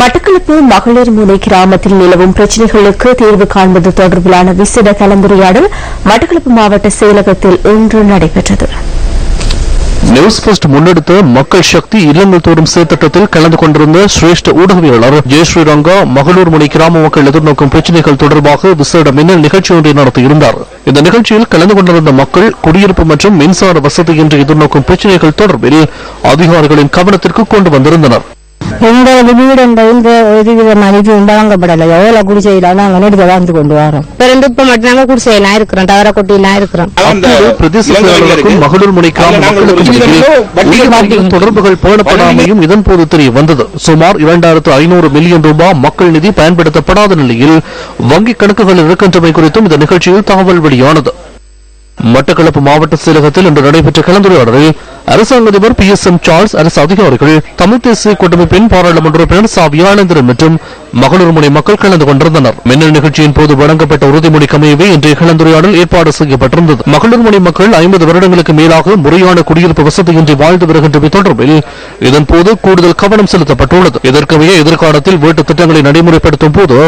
மட்டக்களப்பு மகளிர் முனை கிராமத்தில் நிலவும் பிரச்சினைகளுக்கு தீர்வு காண்பது தொடர்பிலான விசேட கலந்துரையாடல் மட்டக்களப்பு மாவட்ட செயலகத்தில் இன்று நடைபெற்றது. நியூஸ் போஸ்ட் முன்னெடுத்த மக்கள் சக்தி இல்லங்கள் தோறும் சீர்திட்டத்தில் கலந்து கொண்டிருந்த சிரேஷ்ட ஊடகவியலாளர் ஜெய் ஸ்ரீரங்கா மகளூர் முனை கிராம மக்கள் எதிர்நோக்கும் பிரச்சினைகள் தொடர்பாக விசேட மின்னல் நிகழ்ச்சி ஒன்றை நடத்தியிருந்தார். இந்த நிகழ்ச்சியில் கலந்து கொண்டிருந்த மக்கள் குடியிருப்பு மற்றும் மின்சார வசதி என்று எதிர்நோக்கும் பிரச்சினைகள் தொடர்பில் அதிகாரிகளின் கவனத்திற்கு கொண்டு வந்திருந்தனர். எங்களது வீடு இந்த இந்த ஒரு விதமான இது வழங்கப்படலை எவ்வளவு குடிசையில நாங்க நெடுக்க வாழ்ந்து கொண்டு வரோம் ரெண்டு இப்ப மட்டும் நாங்க குடிசையெல்லாம் இருக்கிறோம் தவற கொட்டியெல்லாம் இருக்கிறோம் மகளூர் முனை கிராம மக்களுக்கும் இடையே உயர்நீதிமன்ற தொடர்புகள் பேணப்படாமையும் இதன்போது தெரிய வந்தது சுமார் இரண்டாயிரத்து ஐநூறு மில்லியன் ரூபாய் மக்கள் நிதி பயன்படுத்தப்படாத நிலையில் வங்கிக் கணக்குகள் இருக்கின்றமை குறித்தும் இந்த நிகழ்ச்சியில் தகவல் வெளியானது மட்டக்களப்பு மாவட்ட செயலகத்தில் இன்று நடைபெற்ற கலந்துரையாடலில் அரசாங்க அதிபர் பி எஸ் எம் சார்ல்ஸ் அரசு அதிகாரிகள் தமிழ் தேசிய கூட்டமைப்பின் பாராளுமன்ற உறுப்பினர் சா வியாழேந்திரன் மற்றும் மகளூர் முனை மக்கள் கலந்து கொண்டிருந்தனர். மின்னல் நிகழ்ச்சியின் போது வழங்கப்பட்ட உறுதிமொழி கமையவே இன்றைய கலந்துரையாடல் ஏற்பாடு செய்யப்பட்டிருந்தது. மகளூர் முனை மக்கள் ஐம்பது வருடங்களுக்கு மேலாக முறையான குடியிருப்பு வசதியின்றி வாழ்ந்து வருகின்றமை தொடர்பில் இதன்போது கூடுதல் கவனம் செலுத்தப்பட்டுள்ளது. இதற்கமைய எதிர்காலத்தில் வீட்டு திட்டங்களை நடைமுறைப்படுத்தும் போது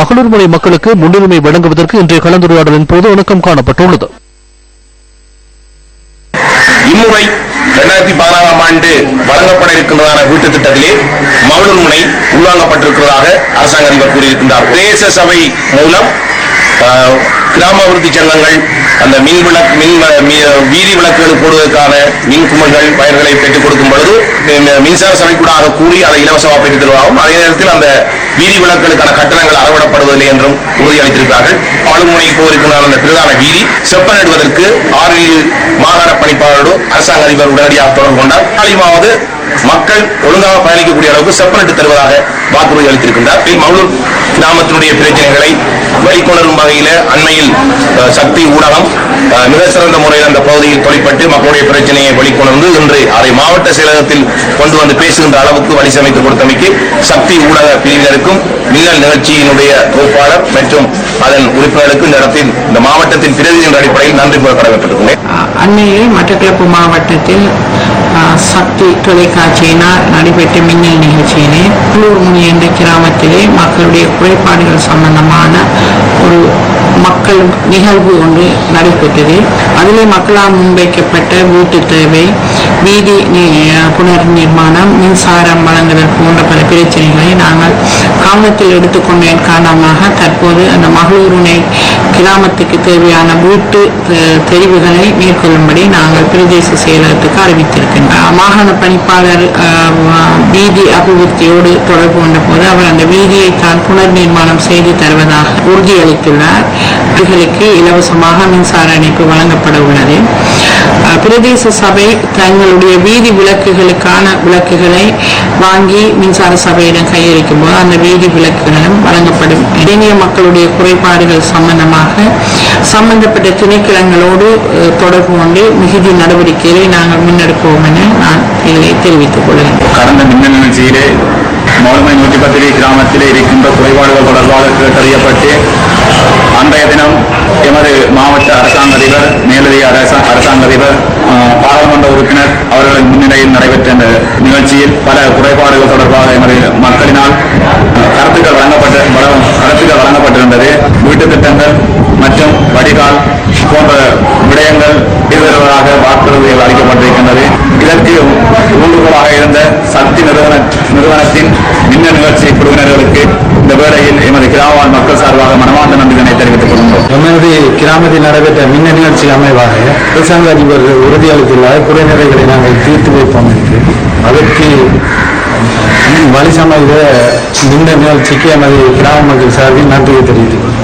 மகளூர் முனை மக்களுக்கு முன்னுரிமை வழங்குவதற்கு இன்றைய கலந்துரையாடலின் போது இணக்கம் காணப்பட்டுள்ளது. இம்முறை இரண்டாயிரத்தி பதினாறாம் ஆண்டு வழங்கப்பட இருக்கின்றதான வீட்டு திட்டத்திலே மகளிர் முனை உள்வாங்கப்பட்டிருக்கிறதாக அரசாங்க அதிபர் கூறியிருக்கின்றார். பிரதேச சபை மூலம் கிராம அபிவிருத்தி சங்கங்கள் அந்த மின் விளக்கு மின் வீதி விளக்குகள் போடுவதற்கான மின் குமர்கள் பயிர்களை பெற்றுக் கொடுக்கும் பொழுது இந்த மின்சார சபைக்கூடாக கூறி அதை இலவசமாக பெற்றுத் தருவாகும் அதே நேரத்தில் அந்த வீதி விளக்குகளுக்கான கட்டணங்கள் அறவிடப்படுவதில்லை என்றும் உறுதியளித்திருக்கிறார்கள். ஆளுமுனை போயிருக்கின்ற அந்த பிரதான வீதி செப்பனிடுவதற்கு ஆறு மாகாண அரசாங்க அதிபர் உடனடியாக தொடர்பு கொண்டார். நாளையுமாவது மக்கள் ஒழுங்காக பயணிக்கக்கூடிய அளவுக்கு செப்பனிட்டு தருவதாக வாக்குறுதி அளித்திருக்கின்றார். மவுலூர் கிராமத்தினுடைய பிரச்சனைகளை வெளிக்கொணரும் வகையில் அண்மையில் சக்தி ஊடகம் மிக சிறந்த முறையில் அந்த பகுதியில் தொழிற்பட்டு மக்களுடைய பிரச்சனையை வெளிக்கொணர்ந்து இன்று அதை மாவட்ட செயலகத்தில் கொண்டு வந்து பேசுகின்ற அளவுக்கு வழி சமைத்து கொடுத்தமைக்கு சக்தி ஊடக பிரிவினருக்கும் மின்னல் நிகழ்ச்சியினுடைய தொகுப்பாளர் மற்றும் அதன் உறுப்பினருக்கு இந்த இடத்தில் இந்த மாவட்டத்தின் பிரதிநிதி அடிப்படையில் நன்றி கூற கடமைப்பட்டிருக்கிறேன் அண்மையில் மட்டக்களப்பு மாவட்டத்தில் சக்தி தொலைக்காட்சியினால் நடைபெற்ற மின்னல் நிகழ்ச்சியிலே குளூர் முனி என்ற கிராமத்திலே மக்களுடைய குறைபாடுகள் சம்பந்தமான ஒரு மக்கள் நிகழ்வு ஒன்று நடைபெற்றது. அதிலே மக்களால் முன்வைக்கப்பட்ட வீட்டு தேவை வீதி நி- புனர் நிர்மாணம் மின்சாரம் வழங்குதல் போன்ற பல பிரச்சனைகளை நாங்கள் கவனத்தில் எடுத்துக்கொண்டதன் காரணமாக தற்போது அந்த மகளூருணை கிராமத்துக்கு தேவையான வீட்டு தெரிவுகளை மேற்கொள்ளும்படி நாங்கள் பிரதேச செயலகத்துக்கு அறிவித்திருக்கின்றோம். மாகாண பணிப்பாளர் வீதி அபிவிருத்தியோடு தொடர்பு கொண்ட போது அவர் அந்த வீதியை தான் புனர் நிர்மாணம் செய்து தருவதாக உறுதியளித்துள்ளார். அவர்களுக்கு இலவசமாக மின்சார இணைப்பு வழங்கப்பட உள்ளது. பிரதேச சபை தங்களுடைய வீதி விளக்குகளுக்கான விளக்குகளை வாங்கி மின்சார சபையிடம் கையளிக்கும் போது அந்த வீதி விளக்குகளும் வழங்கப்படும். இளைஞ மக்களுடைய குறைபாடுகள் சம்பந்தமாக சம்பந்தப்பட்ட திணைக்களங்களோடு தொடர்பு கொண்டு மிகுதி நடவடிக்கைகளை நாங்கள் முன்னெடுப்போம் என நான் இதை தெரிவித்துக் கொள்கிறேன். கடந்த மின்னல் நிகழ்ச்சியிலே மௌலமை நூற்றி பத்திரிகை கிராமத்திலே இருக்கின்ற குறைபாடுகள் தொடர்பாக கேட்டறியப்பட்டு அன்றைய தினம் எமது மாவட்ட அரசாங்க அதிபர் மேலதிக அரசாங்க அதிபர் பாராளுமன்ற உறுப்பினர் அவர்களின் முன்னிலையில் நடைபெற்ற இந்த நிகழ்ச்சியில் பல குறைபாடுகள் தொடர்பாக எமது மக்களினால் கருத்துக்கள் வழங்கப்பட்ட கருத்துக்கள் வழங்கப்பட்டிருந்தது. வீட்டு திட்டங்கள் மற்றும் வடிகால் போன்ற விடயங்கள் ஈடுபடுவதாக வாக்குறுதிகள் அளிக்கப்பட்டிருக்கின்றது. இதற்கு ஊன்றுகோலாக இருந்த சக்தி நிறுவன நிறுவனத்தின் மின்ன நிகழ்ச்சி குழுவினர்களுக்கு இந்த வேளையில் எமது கிராம மக்கள் சார்பாக மனமார்ந்த நன்றிதனை தெரிவித்துக் கொள்கிறோம் எமது கிராமத்தில் நடைபெற்ற மின்ன நிகழ்ச்சி அமைவாக அரசாங்க அதிபர் உறுதியளித்துள்ள குறைநிலைகளை நாங்கள் தீர்த்து வைப்போம் என்று. அதற்கு வழி சமைத்த மின்ன நிகழ்ச்சிக்கு எமது கிராம மக்கள் சார்பில் நன்றியை தெரிவித்துக் கொள்கிறோம்.